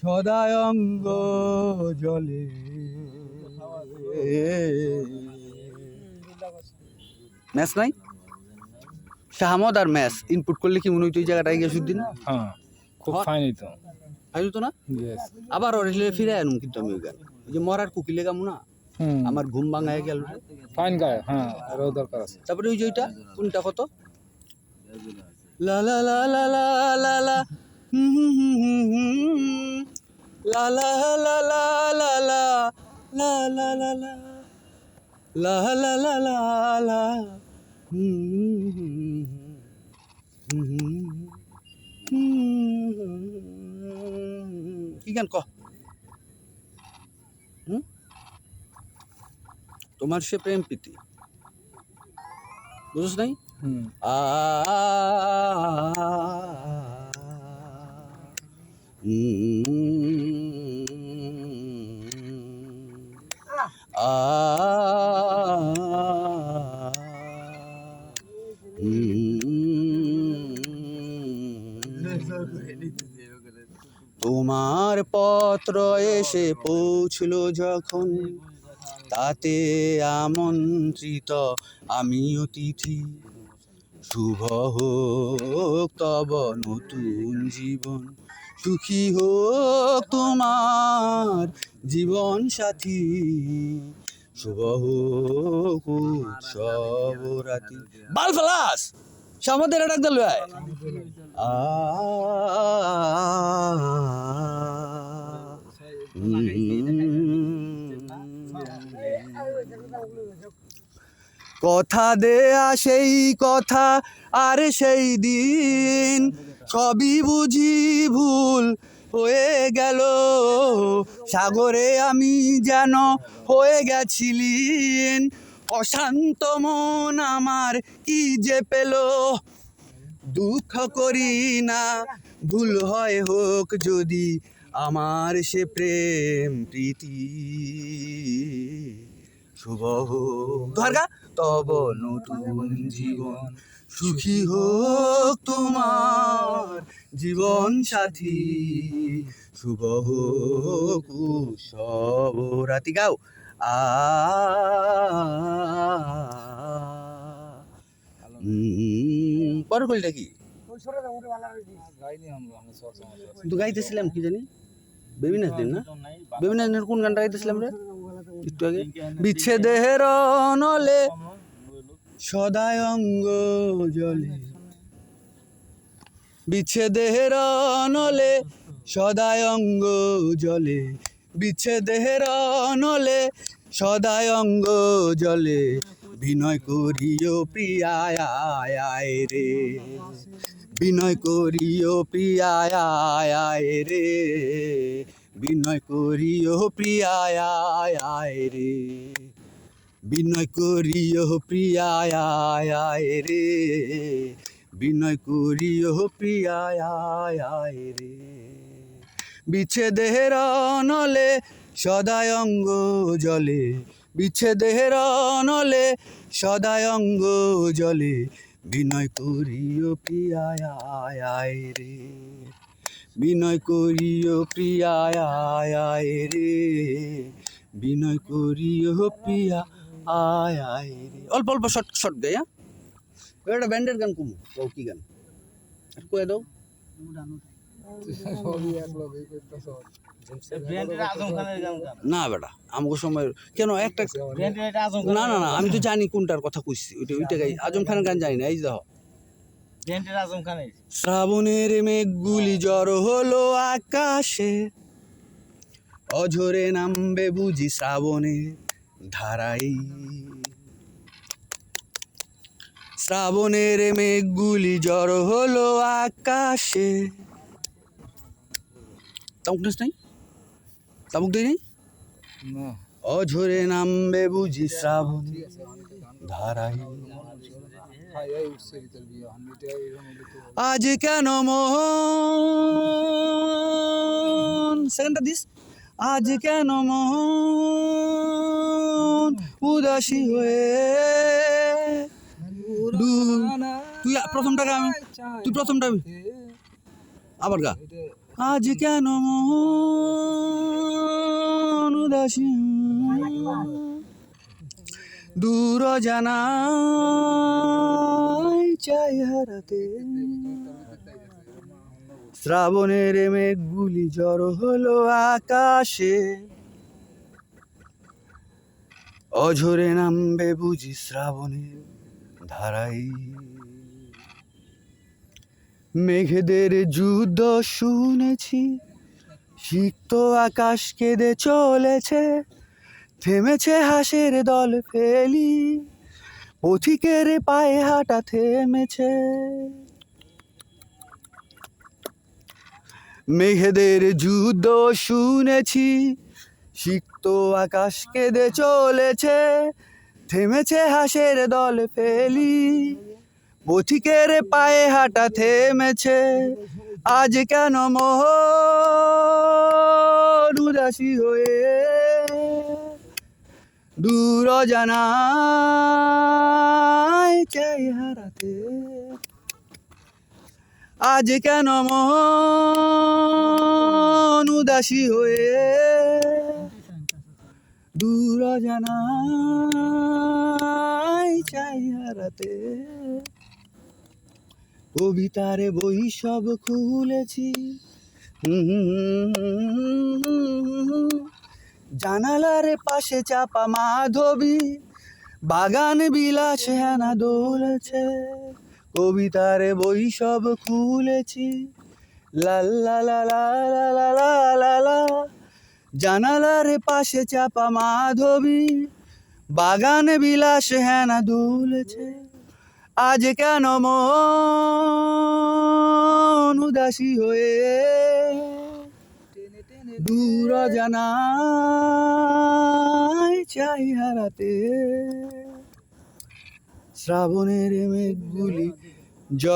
সদায় অঙ্গ জলে। ম্যাচ নাই? শাহমদ আর ম্যাচ। ইনপুট করলে কি মনে হইতো এই জায়গাটায় গিয়ে সুদ্দিন হ্যাঁ খুব। ফাইন তো আইতো তো না? আবার ওরে ফিরে আনুম কিন্তু আমি ওই গান। যে মরার কুকিলে গামু না হুম। আমার ঘুম ভাঙায় গেল ফাইন গায় হ্যাঁ আরও দরকার আছে। তারপরে ওই যে ওইটা কোনটা কত? লা লা লা লা লা লা লা। লা লা লা লা লা লা লা লা লা। কি গান ক? তোমার সে প্রেম প্রীতি বুঝছ নাই আ তোমার পত্র এসে পৌঁছল যখন তাতে আমন্ত্রিত আমি অতিথি। শুভ হোক তব নতুন জীবন। সুখী হোক তোমার জীবন সাথী। শুভ হোক উৎসব রাতি। বাল ফেলাস! সামদের ডাক দিল ভাই কথা দেয়া সেই কথা, আর সেই দিন সবই বুঝি ভুল হয়ে গেল। সাগরে আমি যেন হয়ে গেছিলিন, অশান্ত মন আমার কি যে পেল? দুঃখ করি না, ভুল হয় হোক যদি আমার সে প্রেম প্রীতি। শুভ হোক। তব নতুন জীবন সুখী হোক তোমার জীবন সাথী। শুভ হোক উৎসব রাতি গাও। আ উম, পর কইলটা কি? গাইনি আমরা আমরা সব সময় কিন্তু গাইতেছিলাম কি জানি? বেবি নাচ দিন না? বেবি নাচ দিনের কোন গানটা গাইতেছিলাম রে? একটু আগে। বিচ্ছেদের নলে সদায় অঙ্গ জলে। বিচ্ছেদের নলে সদায় অঙ্গ জলে। বিচ্ছেদের নলে সদায় অঙ্গ জলে। বিনয় করিও প্রিয়ায় আয় রে। বিনয় করিও প্রিয়ায় রে, বিনয় করিও প্রিয়ায় রে, বিনয় করিও প্রিয়ায় রে, বিনয় করিও প্রিয়ায় রে। বিচ্ছেদের নলে সদায় অঙ্গ জলে, বিচ্ছেদের নলে সদায় অঙ্গ জলে বিনয় করিও প্রিয়ায় রে। বিনয় করিও প্রিয়ায় রে। বিনয় করিও প্রিয়া, আয় আয় রে। অল্প অল্প শর্ট শর্ট গাই হ্যাঁ? এটা ব্যান্ডের গান কমু কও কি গান। আর কয়ে দাও। না বেটা আমাকে সময় কেন একটা না না না আমি তো জানি কোনটার কথা কইছি ওইটা ওইটা গাই আজম খানের গান জানি না এই দেখো। শ্রাবণের মেঘগুলি জ্বর হলো আকাশে অঝরে নামবে বুঝি শ্রাবণে ধারাই শ্রাবণের মেঘগুলি জ্বর হলো আকাশে। নাচ নাই? তাবুক দিই অঝরে নামবে বুঝি শ্রাবণ। ধারাই আজ কেন মোহন? সেকেন্ডটা দিস। আজ কেন মোহন? উদাসী হয়ে তুই প্রথমটা গাবি তুই প্রথমটা আবার গা। আজ কেন উদাসী দূর জানাই চাই হারাতে। শ্রাবণের মেঘগুলি জড়ো হলো আকাশে। অঝরে নামবে বুঝি শ্রাবণের ধারাই। মেঘেদের যুদ্ধ শুনেছি। সিক্ত আকাশ কেঁদে চলেছে। থেমেছে হাসের দল ফেলি। পথিকের পায়ে হাঁটা থেমেছে। মেঘেদের যুদ্ধ শুনেছি। সিক্ত আকাশ কেঁদে চলেছে। থেমেছে হাসের দল ফেলি। পথিকের পায়ে হাঁটা থেমেছে। আজ কেন মোহ উদাসী হয়ে? দূর জানাই চাই হারাতে আজ কেন মন উদাসী হয়ে? দূর জানাই চাই হারাতে কবিতারে বই সব খুলেছি। জানালার পাশে চাপা মাধবী, বাগান বিলাস হেনা দৌড়েছে কবিতারে বই সব খুলেছি। লাল্লা লা লা লা লা লা লা। জানালার পাশে চাপা মাধবী, বাগান বিলাস হেনা দুলেছে। আজ কেন মন উদাসী হয়ে দূর জানাই চাই হারাতে? শ্রাবণের মেঘগুলি